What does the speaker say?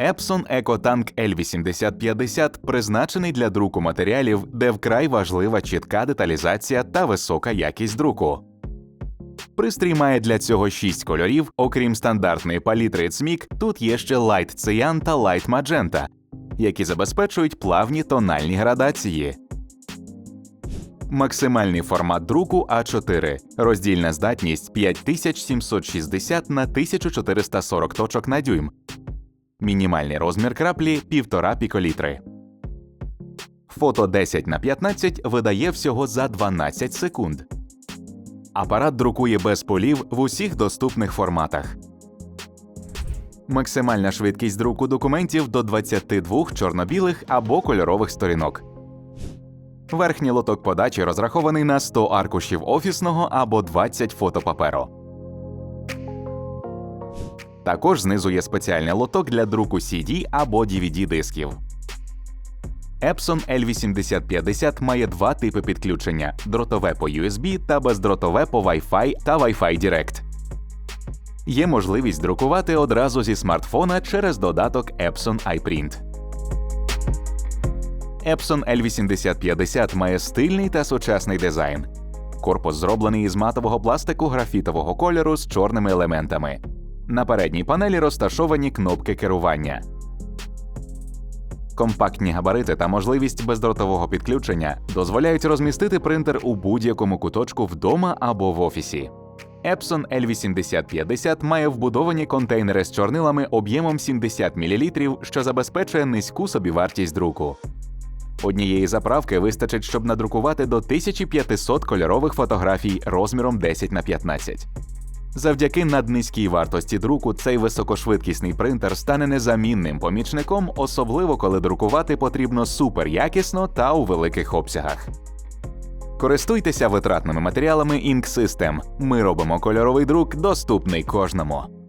Epson EcoTank L8050 призначений для друку матеріалів, де вкрай важлива чітка деталізація та висока якість друку. Пристрій має для цього 6 кольорів, окрім стандартної палітри CMYK, тут є ще Light Cyan та Light Magenta, які забезпечують плавні тональні градації. Максимальний формат друку А4, роздільна здатність 5760 на 1440 точок на дюйм, мінімальний розмір краплі 1,5 піколітри. Фото 10 на 15 видає всього за 12 секунд. Апарат друкує без полів в усіх доступних форматах. Максимальна швидкість друку документів до 22 чорно-білих або кольорових сторінок. Верхній лоток подачі розрахований на 100 аркушів офісного або 20 фотопаперу. Також знизу є спеціальний лоток для друку CD або DVD дисків. Epson L8050 має два типи підключення: дротове по USB та бездротове по Wi-Fi та Wi-Fi Direct. Є можливість друкувати одразу зі смартфона через додаток Epson iPrint. Epson L8050 має стильний та сучасний дизайн. Корпус зроблений із матового пластику графітового кольору з чорними елементами. На передній панелі розташовані кнопки керування. Компактні габарити та можливість бездротового підключення дозволяють розмістити принтер у будь-якому куточку вдома або в офісі. Epson L8050 має вбудовані контейнери з чорнилами об'ємом 70 мл, що забезпечує низьку собівартість друку. Однієї заправки вистачить, щоб надрукувати до 1500 кольорових фотографій розміром 10 на 15. Завдяки наднизькій вартості друку цей високошвидкісний принтер стане незамінним помічником, особливо коли друкувати потрібно суперякісно та у великих обсягах. Користуйтеся витратними матеріалами Ink. Ми робимо кольоровий друк доступний кожному.